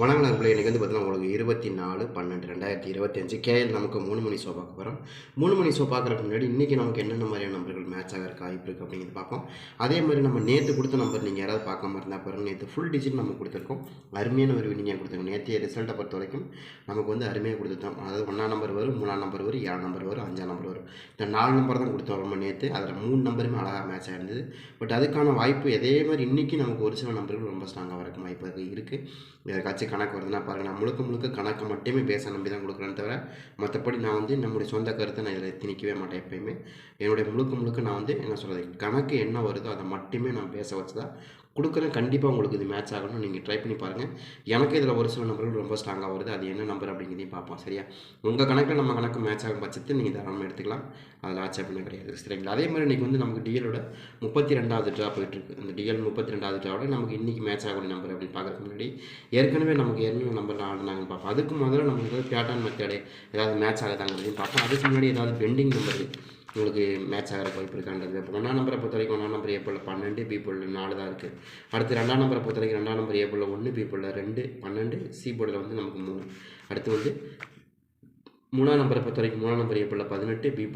வணக்கம் நண்பர்களே இன்றைக்கி வந்து பார்த்தீங்கன்னா உங்களுக்கு இருபத்தி நாலு பன்னெண்டு ரெண்டாயிரத்தி இருபத்தஞ்சு கேஎல் நமக்கு மூணு மணி ஷோ பார்க்க போகிறோம் மூணு மணி ஷோ பார்க்குறதுக்கு முன்னாடி இன்றைக்கி நமக்கு என்னென்ன மாதிரியான நம்பர்கள் மேட்ச் ஆகிறக்கு வாய்ப்பு இருக்குது அப்படிங்கிறது பார்ப்போம். அதே மாதிரி நம்ம நேற்று கொடுத்த நம்பர் நீங்கள் யாராவது பார்க்காம இருந்தால் பாருங்க. நேற்று ஃபுல் டிஜிட் நம்ம கொடுத்துருக்கோம். அருமையான ஒரு வினியாக கொடுத்துருக்கோம். நேற்றைய ரிசல்ட்டை பொறுத்த வரைக்கும் நமக்கு வந்து அருமையாக கொடுத்துட்டோம். அதாவது ஒன்றாம் நம்பர் வரும் மூணாம் நம்பர் வரும் ஏழாம் நம்பர் வரும் அஞ்சாம் நம்பர் வரும். இந்த நாலு நம்பர் தான் கொடுத்தோம் நம்ம நேற்று அதில் மூணு நம்பருமே அழகாக மேட்ச் ஆகிருந்தது பட் அதுக்கான வாய்ப்பு அதே மாதிரி இன்றைக்கி நமக்கு ஒரு சில நம்பர்கள் ரொம்ப ஸ்ட்ராங்காக வரக்கு வாய்ப்பு இருக்குது இருக்குது கணக்கு வருதுன்னா பாருங்கள் நான் முழுக்க முழுக்க கணக்கு மட்டுமே பேச நம்பி தான் கொடுக்குறேன்னு தவிர மற்றபடி நான் வந்து நம்முடைய சொந்த கருத்தை நான் இதில் திணிக்கவே மாட்டேன் எப்பயுமே. என்னுடைய முழுக்க முழுக்க நான் வந்து என்ன சொல்கிறது கணக்கு என்ன வருதோ அதை மட்டுமே நான் பேச வச்சு தான் கொடுக்குறேன். கண்டிப்பாக உங்களுக்கு இது மேட்ச் ஆகணும் நீங்கள் ட்ரை பண்ணி பாருங்கள் எனக்கு இதில் ஒரு சில நம்பர்கள் ரொம்ப ஸ்ட்ராங்காக வருது. அது என்ன நம்பர் அப்படிங்கிறதையும் பார்ப்போம். சரியா? உங்கள் கணக்கில் நம்ம கணக்கு மேட்ச் ஆகும் பட்சத்தில் நீங்கள் தாராளமாக எடுத்துக்கலாம். அதில் ஆட்சேபனை கிடையாது. சரிங்களா? அதே மாதிரி இன்றைக்கி வந்து நமக்கு டிஎலோட முப்பத்தி ரெண்டாவது ட்ரா போயிட்டுருக்கு அந்த டிஎல் முப்பத்தி ரெண்டாவது ட்ராவோட நமக்கு இன்றைக்கி மேட்ச் ஆகக்கூடிய நம்பர் அப்படின்னு பார்க்குறதுக்கு முன்னாடி ஏற்கனவே நமக்கு என்ன நம்பர் ஆடினாங்கன்னு பார்ப்போம். அதுக்கு முதல்ல நமக்கு ஏதாவது பேட்டர்ன் மெத்தடு ஏதாவது மேட்ச் ஆகுதாங்கிறதையும் பார்ப்போம். அதுக்கு முன்னாடி ஏதாவது பெண்டிங் நம்பர் உங்களுக்கு மேட்ச் ஆகிற வாய்ப்பு இருக்கான்றது இப்போ ஒன்றாம் நம்பரை பொறுத்த வரைக்கும் ஒன்றாம் நம்பர் ஏ பன்னெண்டு பி நாலு தான் இருக்குது அடுத்து ரெண்டாம் நம்பரை பொறுத்த வரைக்கும் ரெண்டாம் நம்பர் ஏ ஒன்று பி ரெண்டு பன்னெண்டு சி போர்டில் வந்து நமக்கு மூணு. அடுத்து வந்து மூணாம் நம்பரை பொறுத்த வரைக்கும் மூணாம் நம்பர் ஏ பதினெட்டு பி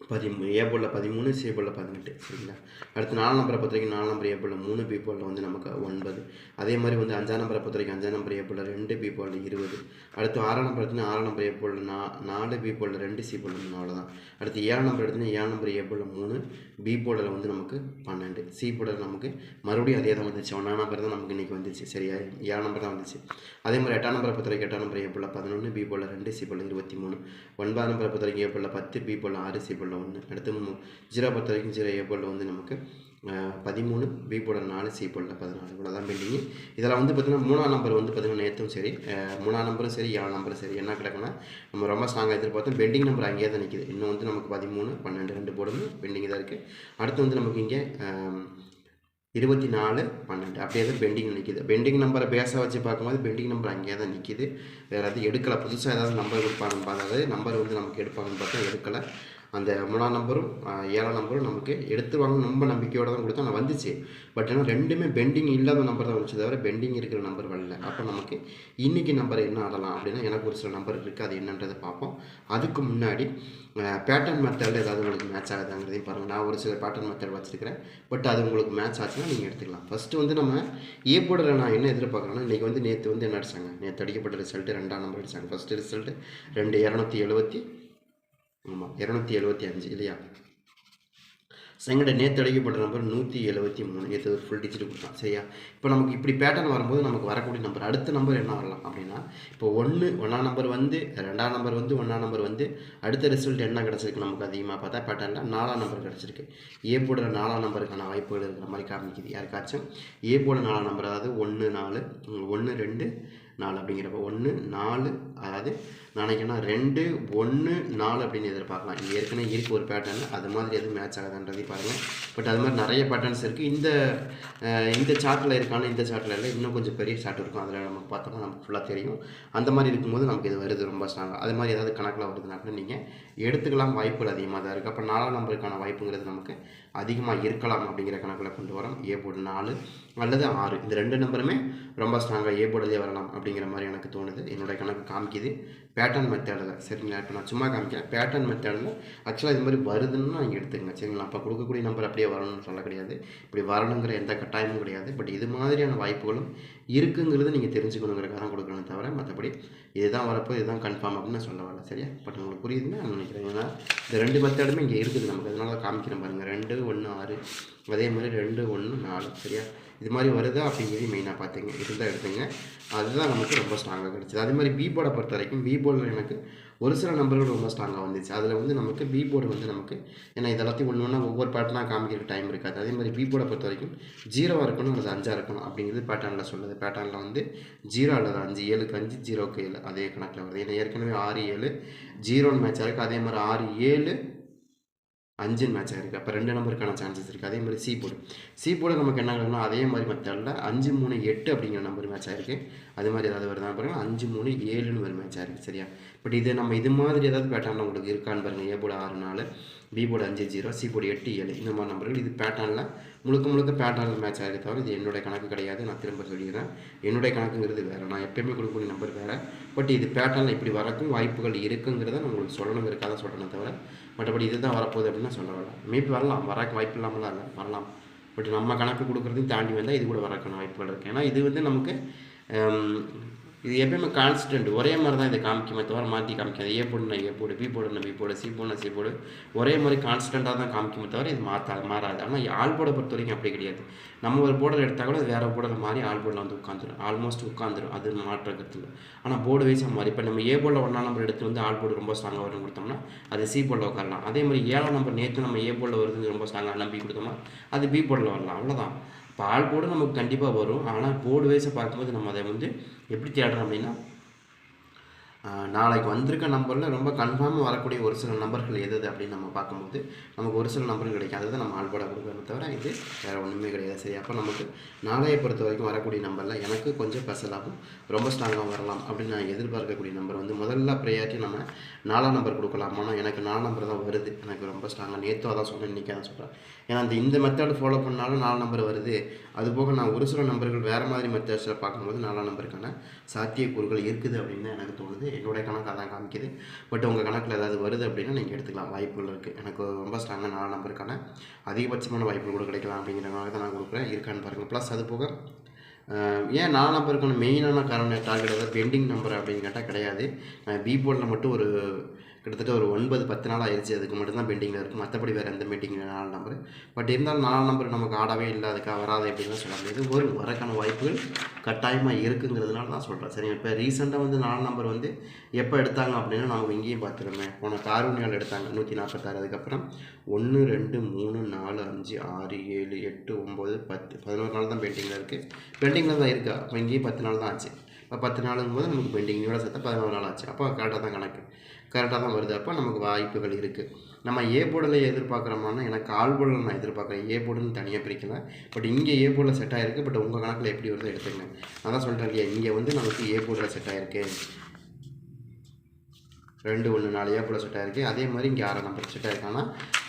பதிமூணு ஏ போலில் பதிமூணு சி போலில் பதினெட்டு சரிங்களா? அடுத்து நாலு நம்பரை பொறுத்த வரைக்கும் நாலாம் நம்பர் ஏ போலில் மூணு பி போலில் வந்து நமக்கு ஒன்பது. அதே மாதிரி வந்து அஞ்சாம் நம்பரை பொறுத்த வரைக்கும் அஞ்சாம் நம்பர் ஏ போலில் ரெண்டு பி போலில் இருபது. அடுத்து ஆறாம் நம்பர் எடுத்துன்னா ஆறாம் நம்பர் ஏ போலில் நா நாலு பி போலில் ரெண்டு சி போலில் மூணு அவ்வளோதான் அடுத்து ஏழு நம்பர் எடுத்துன்னா ஏழு நம்பர் ஏ போலில் மூணு பி வந்து நமக்கு பன்னெண்டு. சி நமக்கு மறுபடியும் அதே தான் வந்துச்சு. ஒன்றாம் நம்பர் தான் நமக்கு இன்றைக்கி வந்துச்சு. சரியா? ஏழு நம்பர் தான் வந்துச்சு. அதே மாதிரி எட்டாம் நம்பரை பொறுத்த வரைக்கும் எட்டாம் நம்பர் ஏ போலில் பதினொன்று பி போலில் ரெண்டு சி போலில் இருபத்தி மூணு. ஒன்பதாம் நம்பரை பொறுத்த வரைக்கும் ஏ போலில் பத்து பி போலில் ஆறு சி போலில் ஒன்று அடுத்து ஜீரா ஜீரோ பொறுத்த வரைக்கும் ஜீரோ ஏ போலில் வந்து நமக்கு பதிமூணு பி போர்டில் நாலு சி போர்டில் பதினாலு இவ்வளோ தான் பெண்டிங்கு இதெல்லாம் வந்து பார்த்திங்கன்னா மூணாம் நம்பர் வந்து பார்த்திங்கன்னா நேற்றும் சரி மூணாம் நம்பரும் சரி ஏழாம் நம்பரும் சரி என்ன கிடக்குன்னா நம்ம ரொம்ப ஸ்ட்ராங்காக எதிர்பார்த்தோம். பெண்டிங் நம்பர் அங்கேயே தான் நிற்கிது இன்னும் வந்து நமக்கு பதிமூணு பன்னெண்டு ரெண்டு போர்டு பெண்டிங் தான் இருக்குது அடுத்து வந்து நமக்கு இங்கே இருபத்தி நாலு பன்னெண்டு அப்படியே தான் பெண்டிங் நிற்கிது பெண்டிங் நம்பரை பேச வச்சு பார்க்கும்போது பெண்டிங் நம்பர் அங்கேயே தான் நிற்கிது வேறு எதுவும் எடுக்கலை. புதுசாக ஏதாவது நம்பர் கொடுப்பாங்கன்னு பார்த்தா நம்பர் வந்து நமக்கு எடுப்பாங்கன்னு பார்த்தா எடுக்கலை. அந்த மூணாம் நம்பரும் ஏழாம் நம்பரும் நமக்கு எடுத்துருவாங்க ரொம்ப நம்பிக்கையோட தான் கொடுத்தா நான் வந்துச்சு. பட் ஆனால் ரெண்டுமே பெண்டிங் இல்லாத நம்பர் தான் வந்துச்சு தவிர பெண்டிங் இருக்கிற நம்பர் வரல. அப்போ நமக்கு இன்றைக்கி நம்பர் என்ன ஆடலாம் அப்படின்னா எனக்கு ஒரு சில நம்பர் இருக்குது அது என்னன்றதை பார்ப்போம். அதுக்கு முன்னாடி பேட்டர்ன் மெத்தடில் ஏதாவது உங்களுக்கு மேட்ச் ஆகுதாங்கிறதையும் பாருங்கள் நான் ஒரு சில பேட்டர்ன் மெத்தட் வச்சுருக்கிறேன். பட் அது உங்களுக்கு மேட்ச் ஆச்சுன்னா நீங்கள் எடுத்துக்கலாம். ஃபஸ்ட்டு வந்து நம்ம ஏ போர்டில் நான் என்ன எதிர்பார்க்குறேன்னா இன்றைக்கி வந்து நேற்று வந்து என்ன அடிச்சாங்க? நேற்று அடிக்கப்பட்ட ரிசல்ட்டு ரெண்டாம் நம்பர் அடிச்சாங்க. ஃபஸ்ட்டு ரிசல்ட்டு ரெண்டு இரநூத்தி எழுபத்தி ஆமாம் இரநூத்தி எழுபத்தி அஞ்சு இல்லையா? செங்கடை நேற்று அழைக்கப்பட்ட நம்பர் நூற்றி எழுபத்தி மூணு. நேற்று ஒரு ஃபுல் டிஜிட் கொடுத்தான். சரியா? இப்போ நமக்கு இப்படி பேட்டர்ன் வரும்போது நமக்கு வரக்கூடிய நம்பர் அடுத்த நம்பர் என்ன வரலாம் அப்படின்னா இப்போ ஒன்று ஒன்றாம் நம்பர் வந்து ரெண்டாம் நம்பர் வந்து ஒன்றாம் நம்பர் வந்து அடுத்த ரிசல்ட் என்ன கிடச்சிருக்கு நமக்கு அதிகமாக பார்த்தா பேட்டர்னில் நாலாம் நம்பர் கிடச்சிருக்கு. ஏ போடுற நாலாம் நம்பருக்கான வாய்ப்புகள் இருக்கிற மாதிரி காமிக்குது. யாருக்காச்சும்? ஏ போட நாலாம் நம்பர் அதாவது ஒன்று நாலு ஒன்று ரெண்டு நாலு அப்படிங்கிறப்ப ஒன்று நாலு அதாவது நாளைக்குன்னா ரெண்டு ஒன்று நாலு அப்படின்னு எதிர்பார்க்கலாம். இது ஏற்கனவே இருக்குது ஒரு பேட்டர்ன் அது மாதிரி எதுவும் மேட்ச் ஆகுதுன்றதையும் பாருங்கள் பட் அது மாதிரி நிறைய பேட்டர்ன்ஸ் இருக்குது இந்த இந்த சார்ட்டில் இருக்கான இந்த சார்ட்டில் இல்லை இன்னும் கொஞ்சம் பெரிய சார்ட் இருக்கும். அதில் நமக்கு பார்த்தோம்னா நமக்கு ஃபுல்லாக தெரியும். அந்த மாதிரி இருக்கும்போது நமக்கு இது வருது ரொம்ப ஸ்ட்ராங்காக அது மாதிரி ஏதாவது கணக்கில் வருதுன்னா கூட நீங்கள் எடுத்துக்கலாம். வாய்ப்புகள் அதிகமாக தான் இருக்குது அப்போ நாலாம் நம்பருக்கான வாய்ப்புங்கிறது நமக்கு அதிகமாக இருக்கலாம் அப்படிங்கிற கணக்கில் கொண்டு வரோம். ஏ போர்டு நாலு அல்லது ஆறு. இந்த ரெண்டு நம்பருமே ரொம்ப ஸ்ட்ராங்காக ஏ போர்டுலேயே வரலாம் அப்படிங்கிற மாதிரி எனக்கு தோணுது. என்னுடைய கணக்கு காமிக்குது. பேட்டர்ன் மெத்தடில் சரிங்களா இப்போ நான் சும்மா காமிக்கிறேன். பேட்டர்ன் மெத்தடில் ஆக்சுவலாக இது மாதிரி வருதுன்னு நீங்கள் எடுத்துக்கங்க. சரிங்களா? அப்போ கொடுக்கக்கூடிய நம்பர் அப்படியே வரணும்னு சொல்ல கிடையாது. இப்படி வரணுங்கிற எந்த கட்டாயமும் கிடையாது. பட் இது மாதிரியான வாய்ப்புகளும் இருக்குங்கிறத நீங்கள் தெரிஞ்சுக்கணுங்கிறக்காக தான் கொடுக்கணும் தவிர மற்றபடி இதுதான் வரப்போ இதுதான் கன்ஃபார்ம் அப்படின்னு நான் சொல்ல வரல சரியா? பட் உங்களுக்கு புரியுதுன்னு நான் நினைக்கிறேன். ஏன்னா இந்த ரெண்டு மெத்தடுமே இங்கே இருக்குது. நமக்கு அதனால தான் காமிக்கிறேன் பாருங்கள் ரெண்டு ஒன்று ஆறு. அதே மாதிரி ரெண்டு ஒன்று நாலு சரியா? இது மாதிரி வருதா அப்படிங்கிறது மெயினாக பார்த்தீங்க. இருந்தால் எடுத்துங்க. அதுதான் நமக்கு ரொம்ப ஸ்ட்ராங்காக கிடச்சிது. அதே மாதிரி பி போர்டை பொறுத்த வரைக்கும் பி போர்டில் எனக்கு ஒரு சில நம்பர்கள் ரொம்ப ஸ்ட்ராங்காக வந்துச்சு. அதில் வந்து நமக்கு பி போர்டு வந்து நமக்கு ஏன்னா இதெல்லாத்தையும் ஒன்று ஒன்றா ஒவ்வொரு பேட்டர்னாக காமிக்கிறதுக்கு டைம் இருக்காது. அதே மாதிரி பி போர்டை பொறுத்த வரைக்கும் ஜீரோவாக இருக்கணும் அல்லது அஞ்சாக இருக்கணும் அப்படிங்கிறது பேட்டர்னில் சொல்லுது. பேட்டர்னில் வந்து ஜீரோ அல்லது அஞ்சு ஏழுக்கு அஞ்சு ஜீரோக்கு ஏழு. அதே கணக்கில் வருது. ஏன்னா ஏற்கனவே ஆறு ஏழு ஜீரோன்னு மேட்சாக இருக்குது அதே மாதிரி ஆறு ஏழு அஞ்சுன்னு மேட்ச் ஆயிருக்கு. அப்போ ரெண்டு நம்பருக்கான சான்சஸ் இருக்குது அதே மாதிரி சி போர்டு சி போர்டு நமக்கு என்ன ஆகணும்னா அதே மாதிரி மெத்தடில் அஞ்சு மூணு எட்டு அப்படிங்கிற நம்பர் மேட்ச் ஆயிருக்கு. அது மாதிரி ஏதாவது வருதா பாருங்கள் அஞ்சு மூணு ஏழுன்னு ஒரு மேட்ச் ஆயிருக்கு. சரியா? பட் இது நம்ம இது மாதிரி ஏதாவது பேட்டர்ன் உங்களுக்கு இருக்கான்னு பாருங்கள் ஏ போர்டு ஆறு நாலு பி போர்டு அஞ்சு ஜீரோ சி போர்டு எட்டு ஏழு. இந்த மாதிரி நம்பர்கள். இது பேட்டர்னில் முழுக்க முழுக்க பேட்டர்னில் மேட்ச் ஆகிருக்கு தவிர இது என்னுடைய கணக்கு கிடையாது. நான் திரும்ப சொல்லிடுறேன். என்னுடைய கணக்குங்கிறது வேறு. நான் எப்பயுமே கொடுக்கக்கூடிய நம்பர் வேறு. பட் இது பேட்டர்னில் இப்படி வரக்கும் வாய்ப்புகள் இருக்குங்கிறத நான் உங்களுக்கு சொல்லணுங்கிறக்காக தான் தவிர மற்றபடி இதுதான் வரப்போகுது அப்படின்னு நான் சொல்ல வரல. மேபி வரலாம். வரக்கு வாய்ப்பு இல்லாமலாம் இல்லை. வரலாம். பட் நம்ம கணக்கு கொடுக்குறதையும் தாண்டி வந்தால் இது கூட வரக்கான வாய்ப்புகள் இருக்குது ஏன்னா இது வந்து நமக்கு இது எப்பயுமே கான்ஸ்டன்ட் ஒரே மாதிரி தான் இதை காமிக்குமே தவிர மாற்றி காமிக்காது. ஏ போடுனா ஏ போடு பி போடுனா பி போடு சி போடுனா சி போடு. ஒரே மாதிரி கான்ஸ்டண்ட்டாக தான் காமிக்குமே தவிர இது மாற்றாது மாறாது. ஆனால் ஆல்போட பொறுத்த வரைக்கும் அப்படி கிடையாது. நம்ம ஒரு போர்டில் எடுத்தால் கூட அது வேறு போர்டில் மாறி ஆள் போர்டில் வந்து உட்காந்துரும் ஆல்மோஸ்ட் உட்காந்துரும் அது மாற்றுறது இல்லை ஆனால் போர்டு வைஸாக மாறி. இப்போ நம்ம ஏ போர்டில் ஒன்றா நம்பர் எடுத்து வந்து ஆள் போர்டு ரொம்ப ஸ்ட்ராங்காக வரும்னு கொடுத்தோம்னா அது சி போர்டில் உட்காரலாம். அதே மாதிரி ஏழாம் நம்பர் நேற்று நம்ம ஏ போர்டில் வருதுன்னு ரொம்ப ஸ்ட்ராங்காக நம்பி கொடுத்தோம்னா அது பி போர்டில் வரலாம். அவ்வளோதான் இப்போ ஆள் போர்டு நமக்கு கண்டிப்பாக வரும். ஆனால் போர்டு வைஸை பார்க்கும்போது நம்ம அதை வந்து எப்படி தேடுறோம் அப்படின்னா நாளைக்கு வந்திருக்க நம்பரில் ரொம்ப கன்ஃபார்மாக வரக்கூடிய ஒரு சில நம்பர்கள் எது எது அப்படின்னு நம்ம பார்க்கும்போது நமக்கு ஒரு சில நம்பர்கள் கிடைக்காதது நம்ம ஆள்பட கொடுக்கணும் தவிர இது வேறு ஒன்றுமே கிடையாது. சரி அப்போ நமக்கு நாளையை பொறுத்த வரைக்கும் வரக்கூடிய நம்பரில் எனக்கு கொஞ்சம் ஸ்பெஷலாகவும் ரொம்ப ஸ்ட்ராங்காக வரலாம் அப்படின்னு நான் எதிர்பார்க்கக்கூடிய நம்பர் வந்து முதல்ல ப்ரையாரிட்டி நம்ம நாலாம் நம்பர் கொடுக்கலாம். ஆனால் எனக்கு நாலு நம்பர் தான் வருது. எனக்கு ரொம்ப ஸ்ட்ராங்காக நேற்று அதான் சொன்னேன் இன்றைக்கி தான் சொல்கிறேன் ஏன்னா அந்த இந்த மெத்தட் ஃபாலோ பண்ணாலும் நாலு நம்பர் வருது. அது போக நான் ஒரு சில நம்பர்கள் வேறு மாதிரி மெத்தட்ஸில் பார்க்கும்போது நாலாம் நம்பருக்கான சாத்தியக்கூறுகள் இருக்குது அப்படின்னு தான் எனக்கு தோணுது. என்னுடைய கணக்கு அதான் காமிக்குது. பட் உங்கள் கணக்கில் ஏதாவது வருது அப்படின்னா நீங்கள் எடுத்துக்கலாம். வாய்ப்புகள் இருக்குது எனக்கு ரொம்ப ஸ்ட்ராங்காக நாலு நம்பருக்கான அதிகபட்சமான வாய்ப்புகள் கூட கிடைக்கலாம் அப்படிங்கிற மாதிரி தான் நான் கொடுக்குறேன். இருக்கான்னு பாருங்கள் ப்ளஸ் அது போக ஏன் நாலு நம்பருக்கான மெயினான காரணம் டார்கெட் ஏதாவது பெண்டிங் நம்பர் அப்படின்னு கேட்டால் கிடையாது. பி போர்டில் மட்டும் ஒரு கிட்டத்தட்ட ஒரு ஒன்பது பத்து நாள் ஆயிடுச்சு அதுக்கு மட்டும்தான் பெண்டிங்கில் இருக்குது மற்றபடி வேறு எந்த பெண்டிங்கில் நாலு நம்பர் பட் இருந்தாலும் நாலு நம்பர் நமக்கு ஆடவே இல்லை. அதுக்காக வராது அப்படின்னு சொல்ல முடியாது ஒரு வரக்கான வாய்ப்புகள் கட்டாயமாக இருக்குங்கிறதுனால தான் சொல்கிறேன் சரி இப்போ ரீசெண்டாக வந்து நாலு நம்பர் வந்து எப்போ எடுத்தாங்க அப்படின்னா நம்ம இங்கேயும் பார்த்துருமே. போன காரூனியால் எடுத்தாங்க. நூற்றி நாற்பத்தாறு. அதுக்கப்புறம் ஒன்று ரெண்டு மூணு நாலு அஞ்சு ஆறு ஏழு எட்டு ஒம்பது பத்து. பதினோரு நாள் தான் பெண்டிங்கில் இருக்குது பெண்டிங்கில் தான் இருக்குது அப்போ இங்கேயும் பத்து நாள் தான் ஆச்சு. இப்போ பத்து நாளுங்கும் போது நமக்கு பெண்டிங்கோட சேர்த்தா பதினோரு நாள் ஆச்சு. அப்போ கரெக்டாக தான் கணக்கு. கரெக்டாக தான் வருது. அப்போ நமக்கு வாய்ப்புகள் இருக்குது நம்ம ஏ போர்டில் எதிர்பார்க்குறோமானா எனக்கு ஆல் போர்டில் நான் எதிர்பார்க்குறேன். ஏ போர்டுன்னு தனியாக பிரிக்கலை பட் இங்கே ஏ போர்டில் செட் ஆகிருக்கு பட் உங்கள் கணக்கில் எப்படி வருதோ எடுத்துக்கங்க. நான் தான் சொல்லிட்டேன் இல்லையா? இங்கே வந்து நமக்கு ஏ போர்டில் செட் ஆகிருக்கு ரெண்டு ஒன்று நாலு ஏ போர்டில் இருக்குது அதே மாதிரி இங்கே ஆறாம் நம்பர் செட்டாக இருக்கான்னா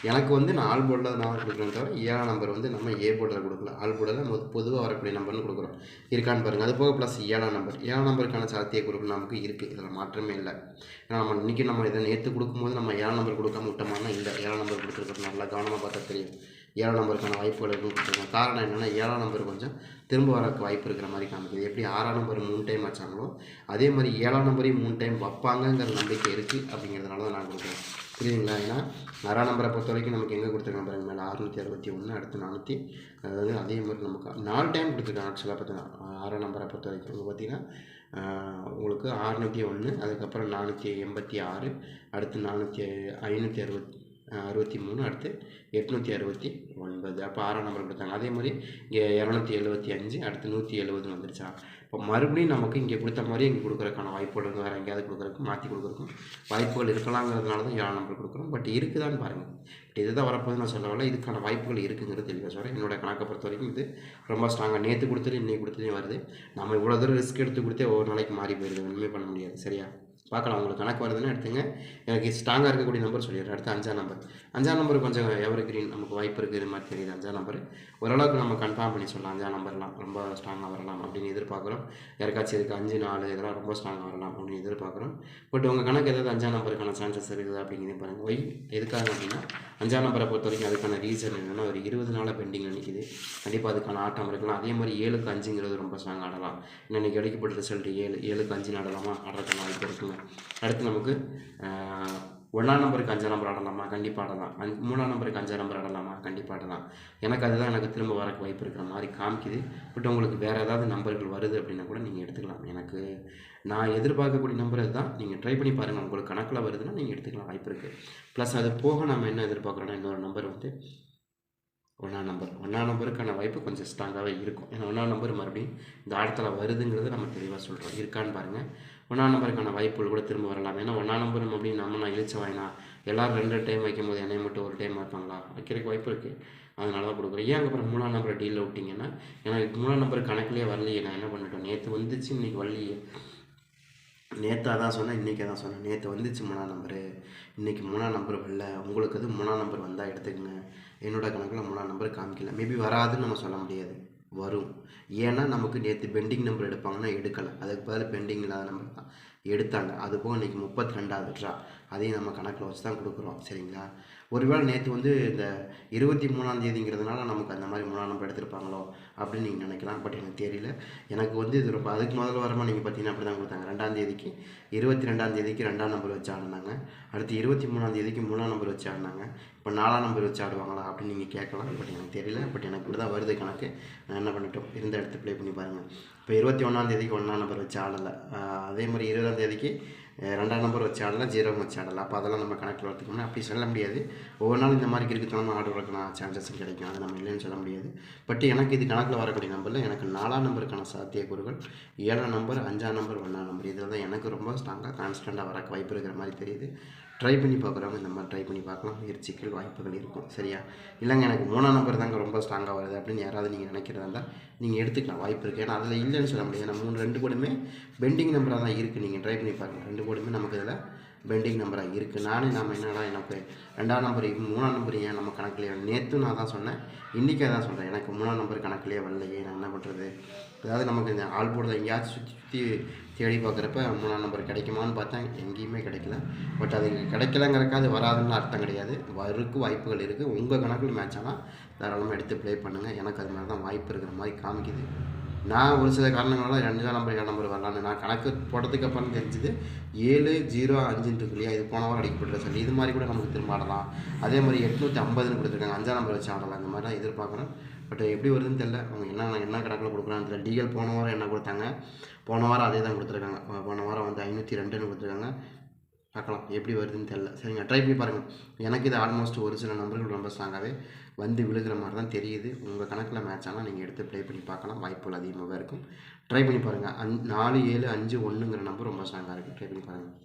எனக்கு வந்து நான் ஆல் போர்டில் நான் கொடுக்குறேன் தவிர ஏழாம் நம்பர் வந்து நம்ம ஏ போர்டில் கொடுக்கல. ஆல் போர்டில் நம்ம பொதுவாக வரக்கூடிய நம்பர்னு கொடுக்குறோம். இருக்கான்னு பாருங்கள் அது போக ப்ளஸ் ஏழாம் நம்பர் ஏழாம் நம்பருக்கான சாத்திய குறிப்பு நமக்கு இருக்குது இதில் மாற்றமே இல்லை. ஏன்னா நம்ம இன்றைக்கி நம்ம இதை நேற்று கொடுக்கும்போது நம்ம ஏழாம் நம்பர் கொடுக்காம விட்டோம்னா இல்லை ஏழாம் நம்பர் கொடுத்துருக்கோம் நல்லா கவனமாக பார்த்தா தெரியும். ஏழாம் நம்பருக்கான வாய்ப்புகள் கொடுத்துருக்கோம் காரணம் என்னென்னா ஏழாம் நம்பர் கொஞ்சம் திரும்ப வரக்கு வாய்ப்பு இருக்கிற மாதிரி காமிக்குது. எப்படி ஆறாம் நம்பர் மூணு டைம் வச்சாங்களோ அதே மாதிரி ஏழாம் நம்பரையும் மூணு டைம் வைப்பாங்கங்கிற நம்பிக்கை இருக்குது அப்படிங்கிறதுனால தான் நான் கொடுக்குறேன். புரியுதுங்களா ஏன்னா ஆறாம் நம்பரை பொறுத்த வரைக்கும் நமக்கு எங்கே கொடுத்துருக்காங்க பாருங்க மேலே அறுநூற்றி அறுபத்தி ஒன்று அடுத்து நானூற்றி அதாவது அதே மாதிரி நமக்கு நாலு டைம் கொடுத்துருக்காங்க ஆக்சுவலாக பார்த்தீங்கன்னா ஆறாம் நம்பரை பொறுத்த வரைக்கும். இங்கே பார்த்தீங்கன்னா உங்களுக்கு அறுநூற்றி ஒன்று அதுக்கப்புறம் நானூற்றி எண்பத்தி ஆறு அடுத்து நானூற்றி ஐநூற்றி அறுபத்தி அறுபத்தி மூணு அடுத்து எட்நூற்றி அறுபத்தி ஒன்பது. அப்போ ஆறாம் நம்பர் கொடுத்தாங்க. அதே மாதிரி இங்கே இரநூத்தி எழுபத்தி அஞ்சு அடுத்து நூற்றி எழுபதுன்னு வந்துருச்சா? இப்போ மறுபடியும் நமக்கு இங்கே கொடுத்த மாதிரி இங்கே கொடுக்குறதுக்கான வாய்ப்புகள் வேறு எங்கேயாவது கொடுக்குறக்கு மாற்றி கொடுக்குறக்கும் வாய்ப்புகள் இருக்கலாங்கிறதுனால தான் ஏழாம் நம்பர் கொடுக்குறோம். பட் இருக்குதான்னு பாருங்கள். பட் இதுதான் வரப்போது நான் சொல்ல வரல இதுக்கான வாய்ப்புகள் இருக்குங்கிறது தெளிவாக சொல்கிறேன். என்னோட கணக்கை பொறுத்த வரைக்கும் இது ரொம்ப ஸ்ட்ராங்காக நேற்று கொடுத்துட்டு இன்றைக்கி கொடுத்ததையும் வருது. நம்ம இவ்வளோ தூரம் ரிஸ்க் எடுத்து கொடுத்தே ஒவ்வொரு நாளைக்கு மாறி போயிடுது. ஒன்றுமே பண்ண முடியாது. சரியா? பார்க்கலாம் உங்களுக்கு கணக்கு வருதுன்னு எடுத்துங்க. எனக்கு ஸ்ட்ராங்காக இருக்கக்கூடிய நம்பர் சொல்லிடுறேன். அடுத்து அஞ்சாம் நம்பர் அஞ்சாம் நம்பர் கொஞ்சம் எவர் கிரீன் நமக்கு வாய்ப்பு இருக்குது இது மாதிரி தெரியுது. அஞ்சாம் நம்பர் ஓரளவுக்கு நம்ம கன்ஃபார்ம் பண்ணி சொல்லலாம். அஞ்சாம் நம்பர்லாம் ரொம்ப ஸ்ட்ராங்காக வரலாம் அப்படின்னு எதிர்பார்க்குறோம். யாருக்காச்சும் இதுக்கு அஞ்சு நாலு இதெல்லாம் ரொம்ப ஸ்ட்ராங்காக வரலாம் அப்படின்னு எதிர்பார்க்குறோம். பட் உங்கள் கணக்கு ஏதாவது அஞ்சாம் நம்பருக்கான சான்சஸ் இருக்குது அப்படிங்கிறது பாருங்கள் ஒய் எதுக்காக அப்படின்னா அஞ்சாம் நம்பரை பொறுத்த வரைக்கும் அதுக்கான ரீசன் என்னென்னா ஒரு இருபது நாளாக பெண்டிங்கில் நிற்கிது கண்டிப்பாக அதுக்கான ஆட்டம் இருக்கலாம். அதே மாதிரி ஏழுக்கு அஞ்சுங்கிறது ரொம்ப ஸ்ட்ராங் ஆடலாம். இன்னைக்கு கிடைக்கப்பட்ட ரிசல்ட் ஏழு ஏழுக்கு அஞ்சு ஆடலாமா? ஆடுறதுக்கான வாய்ப்பு இருக்குங்க அடுத்து நமக்கு ஒன்றாம் நம்பருக்கு அஞ்சாம் நம்பர் ஆடலாமா? கண்டிப்பாக ஆடலாம். அஞ் மூணாம் நம்பருக்கு அஞ்சாம் நம்பர் ஆடலாமா? கண்டிப்பாக ஆடலாம். எனக்கு அதுதான் எனக்கு திரும்ப வரக்கு வாய்ப்பு இருக்கிற மாதிரி காமிக்குது. பட் உங்களுக்கு வேறு ஏதாவது நம்பர்கள் வருது அப்படின்னா கூட நீங்கள் எடுத்துக்கலாம். எனக்கு நான் எதிர்பார்க்கக்கூடிய நம்பர் அதுதான். நீங்கள் ட்ரை பண்ணி பாருங்கள் உங்களுக்கு கணக்கில் வருதுன்னா நீங்கள் எடுத்துக்கலாம். வாய்ப்பு இருக்குது ப்ளஸ் அது போக நம்ம என்ன எதிர்பார்க்குறோன்னா இன்னொரு நம்பர் வந்து ஒன்றாம் நம்பர். ஒன்றாம் நம்பருக்கான வாய்ப்பு கொஞ்சம் ஸ்ட்ராங்காகவே இருக்கும். ஏன்னா ஒன்றாம் நம்பர் மறுபடியும் இந்த ஆடத்தில் வருதுங்கிறத நம்ம தெளிவாக சொல்கிறோம் இருக்கான்னு பாருங்கள் ஒன்றாம் நம்பருக்கான வாய்ப்புகள் கூட திரும்ப வரலாம். ஏன்னா ஒன்றாம் நம்பர் அப்படின்னு நம்ம நான் இழிச்ச வாயினா எல்லோரும் ரெண்டு டைம் வைக்கும்போது என்னை மட்டும் ஒரு டைம் வைப்பாங்களா வைக்கிறதுக்கு வாய்ப்பு இருக்குது அதனால தான் கொடுக்குறேன் ஏன் அப்புறம் மூணாம் நம்பரை டீலில் விட்டிங்கன்னா ஏன்னா மூணாம் நம்பர் கணக்குலேயே வரலையே நான் என்ன பண்ணிட்டோம்? நேற்று வந்துச்சு இன்றைக்கி வரலையே. நேற்று அதான் சொன்னேன் இன்றைக்கி அதான் சொன்னேன். நேற்று வந்துச்சு மூணாம் நம்பரு இன்றைக்கி மூணாம் நம்பர் வரல. உங்களுக்கு அது மூணாம் நம்பர் வந்தால் எடுத்துக்கங்க. என்னோட கணக்கில் மூணாம் நம்பர் காமிக்கல. மேபி வராதுன்னு நம்ம சொல்ல முடியாது. வரும். ஏன்னா நமக்கு நேற்று பெண்டிங் நம்பர் எடுப்பாங்கன்னா எடுக்கலை. அதுக்கு பதில் பெண்டிங் இல்லாத நம்பர் தான். எடுத்தாங்க. அது போக இன்றைக்கி முப்பத்தி ரெண்டாவது ட்ரா அதையும் நம்ம கணக்கில் வச்சு தான் கொடுக்குறோம். சரிங்களா? ஒருவேளை நேற்று வந்து இந்த இருபத்தி மூணாம் தேதிங்கிறதுனால நமக்கு அந்த மாதிரி மூணாம் நம்பர் எடுத்திருப்பாங்களோ அப்படின்னு நீங்கள் நினைக்கலாம். பட் எனக்கு தெரியல. எனக்கு வந்து இது ரொம்ப அதுக்கு முதல்ல வரமா நீங்கள் பார்த்தீங்கன்னா அப்படி தான் கொடுத்தாங்க. ரெண்டாம் தேதிக்கு இருபத்தி ரெண்டாம் தேதிக்கு ரெண்டாம் நம்பர் வச்சு ஆடினாங்க. அடுத்து இருபத்தி மூணாம் தேதிக்கு மூணாம் நம்பர் வச்சு ஆடினாங்க. இப்போ நாலாம் நம்பர் வச்சு ஆடுவாங்களா அப்படின்னு நீங்கள் கேட்கலாம். பட் எனக்கு தெரியல. பட் எனக்கு இப்படி தான் வருது கணக்கு. நான் என்ன பண்ணிட்டோம்? இருந்த இடத்து ப்ளே பண்ணி பாருங்கள் இப்போ இருபத்தி ஒன்றாம் தேதிக்கு ஒன்றாம் நம்பர் வச்சு ஆடலை. அதே மாதிரி இருபதாம் தேதிக்கு ரெண்டாம் நம்பர் வச்சு ஆடலாம் ஜீரோ வச்சு ஆடலாம் அப்போ அதெல்லாம் நம்ம கணக்கில் வரத்துக்கோம்னா அப்படி சொல்ல முடியாது. ஒவ்வொரு நாள் இந்த மாதிரி இருக்குத்தனமா ஆர்டர் வரக்கலாம் சான்சஸ் கிடைக்கும். அது நம்ம இல்லைன்னு சொல்ல முடியாது. பட் எனக்கு இது கணக்கில் வரக்கூடிய நம்பரில் எனக்கு நாலாம் நம்பருக்கான சாத்தியக்கூறுகள் ஏழாம் நம்பர் அஞ்சாம் நம்பர் ஒன்றாம் நம்பர் இதில் தான் எனக்கு ரொம்ப ஸ்ட்ராங்காக கான்ஸ்டண்ட்டாக வர வாய்ப்பு இருக்கிற மாதிரி தெரியுது. ட்ரை பண்ணி பார்க்குறவங்க இந்த மாதிரி ட்ரை பண்ணி பார்க்கலாம். முயற்சிகள் வாய்ப்புகள் இருக்கும். சரியா? இல்லைங்க எனக்கு மூணாம் நம்பர் தாங்க ரொம்ப ஸ்ட்ராங்காக வருது அப்படின்னு யாராவது நீங்கள் நினைக்கிறதா இருந்தால் நீங்கள் எடுத்துக்கலாம். வாய்ப்பு இருக்குது ஏன்னா அதில் இல்லைன்னு சொல்ல முடியாது. ஏன்னா மூணு ரெண்டு கூடமே பெண்டிங் நம்பராக தான் இருக்குது நீங்கள் ட்ரை பண்ணி பாருங்கள் ரெண்டு கூடமே நமக்கு இதில் பெண்டிங் நம்பராக இருக்குது நானே நம்ம என்னடா எனக்கு ரெண்டாம் நம்பர் மூணாம் நம்பர் ஏன் நம்ம கணக்குலையே நேற்று நான் தான் சொன்னேன். இன்றைக்கி அதான் சொல்கிறேன் எனக்கு மூணாம் நம்பர் கணக்குலேயே வரலையே. நான் என்ன பண்ணுறது அதாவது நமக்கு இந்த ஆள் போடுறது எங்கேயாச்சும் சுற்றி சுற்றி தேடி பார்க்குறப்ப மூணாம் நம்பர் கிடைக்குமான்னு பார்த்தா எங்கேயுமே கிடைக்கல. பட் அது கிடைக்கலங்கிறக்காக அது வராதுன்னு அர்த்தம் கிடையாது. வருக்கு வாய்ப்புகள் இருக்குது உங்கள் கணக்கில் மேட்ச் ஆனால் தாராளமாக எடுத்து ப்ளே பண்ணுங்கள் எனக்கு அது மாதிரி தான் வாய்ப்பு இருக்கிற மாதிரி காமிக்குது. நான் ஒரு சில காரணங்களால் ரெண்டு நம்பர் ஏழு நம்பர் வரலான்னு நான் கணக்கு போட்டதுக்கு அப்புறம் தெரிஞ்சுது ஏழு ஜீரோ அஞ்சுன்னு இருக்கு இல்லையா? இது போன வாரம் அடிக்கப்பட்ட சொல்லி இது மாதிரி கூட நமக்கு திரும்ப ஆடலாம். அதே மாதிரி எட்நூற்றி ஐம்பதுன்னு கொடுத்துருக்காங்க. அஞ்சாம் நம்பர் வச்சு ஆடலாம். இந்த மாதிரி தான் எதிர்பார்க்குறேன். பட் எப்படி வருதுன்னு தெரில அவங்க என்ன என்ன கணக்கில் கொடுக்குறான்னு தெரியல. டிஎல் போன வாரம் என்ன கொடுத்தாங்க? போன வாரம் அதே தான் கொடுத்துருக்காங்க போன வாரம் வந்து ஐநூற்றி ரெண்டுன்னு கொடுத்துருக்காங்க. பார்க்கலாம். எப்படி வருதுன்னு தெரில சரிங்க ட்ரை பண்ணி பாருங்கள் எனக்கு இது ஆல்மோஸ்ட் ஒரு சில நம்பர்கள் ரொம்ப ஸ்ட்ராங்காகவே வந்து விழுகிற மாதிரி தான் தெரியுது. உங்கள் கணக்கில் மேட்ச் ஆனால் நீங்கள் எடுத்து ப்ளே பண்ணி பார்க்கலாம். வாய்ப்புகள் அதிகமாகவே இருக்கும். ட்ரை பண்ணி பாருங்கள் அஞ் நாலு ஏழு அஞ்சு ஒன்றுங்கிற நம்பர் ரொம்ப ஸ்ட்ராங்காக இருக்குது ட்ரை பண்ணி பாருங்கள்